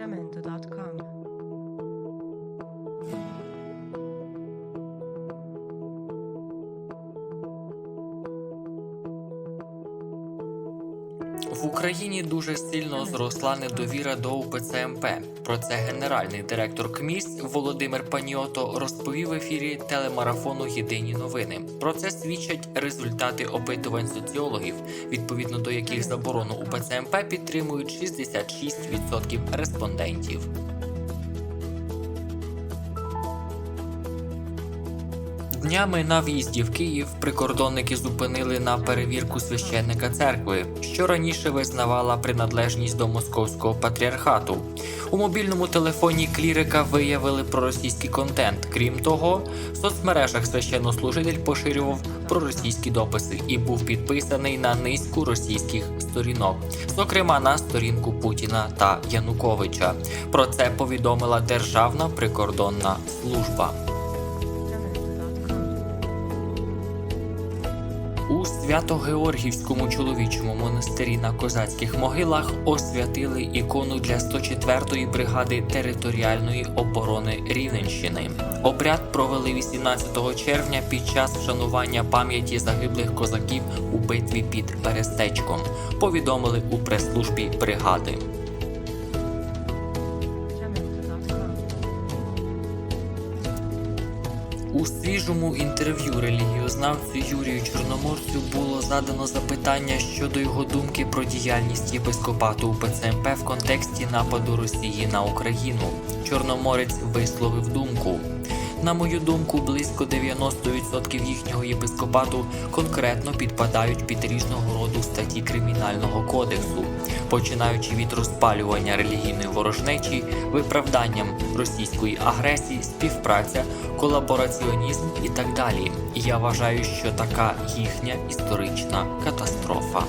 Jamendo.com. В Україні дуже сильно зросла недовіра до УПЦ МП. Про це генеральний директор КМІС Володимир Паніото розповів в ефірі телемарафону Єдині новини. Про це свідчать результати опитувань соціологів, відповідно до яких заборону УПЦ МП підтримують 66% респондентів. Днями на в'їзді в Київ прикордонники зупинили на перевірку священника церкви, що раніше визнавала приналежність до московського патріархату. У мобільному телефоні клірика виявили проросійський контент. Крім того, в соцмережах священнослужитель поширював проросійські дописи і був підписаний на низку російських сторінок, зокрема на сторінку Путіна та Януковича. Про це повідомила Державна прикордонна служба. Свято-Георгівському чоловічому монастирі на козацьких могилах освятили ікону для 104-ї бригади територіальної оборони Рівненщини. Обряд провели 18 червня під час вшанування пам'яті загиблих козаків у битві під Берестечком. Повідомили у прес-службі бригади. У свіжому інтерв'ю релігіознавцю Юрію Чорноморцю було задано запитання щодо його думки про діяльність єпископату УПЦ МП в контексті нападу Росії на Україну. Чорноморець висловив думку. На мою думку, близько 90% їхнього єпископату конкретно підпадають під різного роду статті кримінального кодексу, починаючи від розпалювання релігійної ворожнечі, виправданням російської агресії, співпраця, колабораціонізм і так далі. Я вважаю, що така їхня історична катастрофа.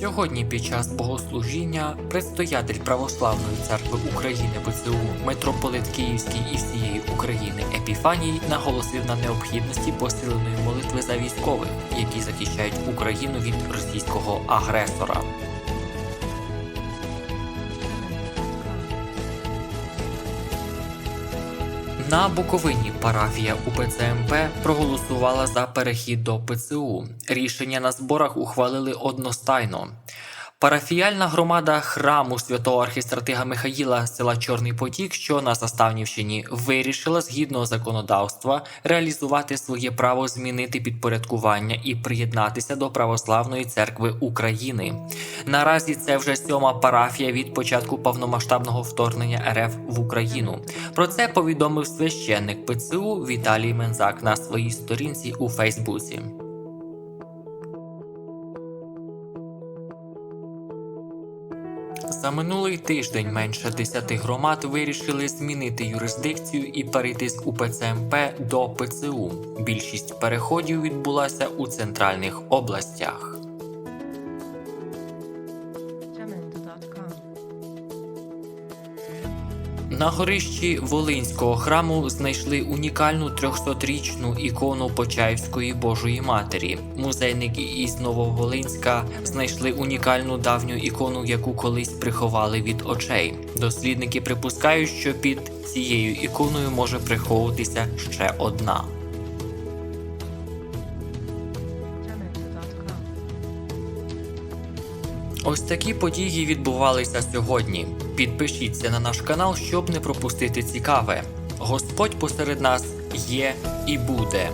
Сьогодні під час богослужіння предстоятель Православної церкви України ПЦУ митрополит Київський і всієї України Епіфаній наголосив на необхідності посиленої молитви за військових, які захищають Україну від російського агресора. На Буковині парафія УПЦМП проголосувала за перехід до ПЦУ. Рішення на зборах ухвалили одностайно. Парафіяльна громада храму святого архістратига Михаїла села Чорний Потік, що на Заставнівщині, вирішила згідно законодавства реалізувати своє право змінити підпорядкування і приєднатися до Православної церкви України. Наразі це вже сьома парафія від початку повномасштабного вторгнення РФ в Україну. Про це повідомив священник ПЦУ Віталій Мензак на своїй сторінці у Фейсбуці. За минулий тиждень менше 10 громад вирішили змінити юрисдикцію і перейти з УПЦ до ПЦУ. Більшість переходів відбулася у центральних областях. На горищі Волинського храму знайшли унікальну 300-річну ікону Почаївської Божої Матері. Музейники із Нововолинська знайшли унікальну давню ікону, яку колись приховали від очей. Дослідники припускають, що під цією іконою може приховуватися ще одна. Ось такі події відбувалися сьогодні. Підпишіться на наш канал, щоб не пропустити цікаве. Господь посеред нас є і буде.